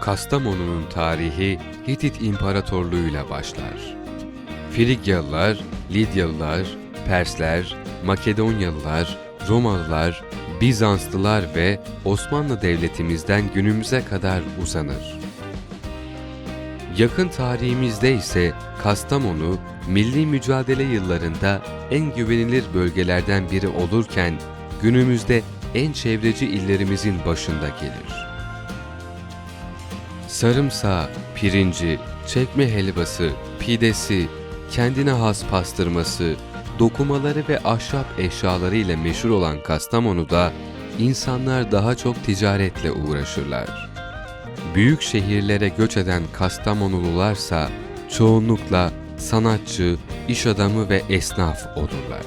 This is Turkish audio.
Kastamonu'nun tarihi Hitit İmparatorluğu'yla başlar. Frigyalılar, Lidyalılar, Persler, Makedonyalılar, Romalılar, Bizanslılar ve Osmanlı Devletimizden günümüze kadar uzanır. Yakın tarihimizde ise Kastamonu, milli mücadele yıllarında en güvenilir bölgelerden biri olurken günümüzde en çevreci illerimizin başında gelir. Sarımsağı, pirinci, çekme helvası, pidesi, kendine has pastırması, dokumaları ve ahşap eşyaları ile meşhur olan Kastamonu'da insanlar daha çok ticaretle uğraşırlar. Büyük şehirlere göç eden Kastamonulularsa çoğunlukla sanatçı, iş adamı ve esnaf olurlar.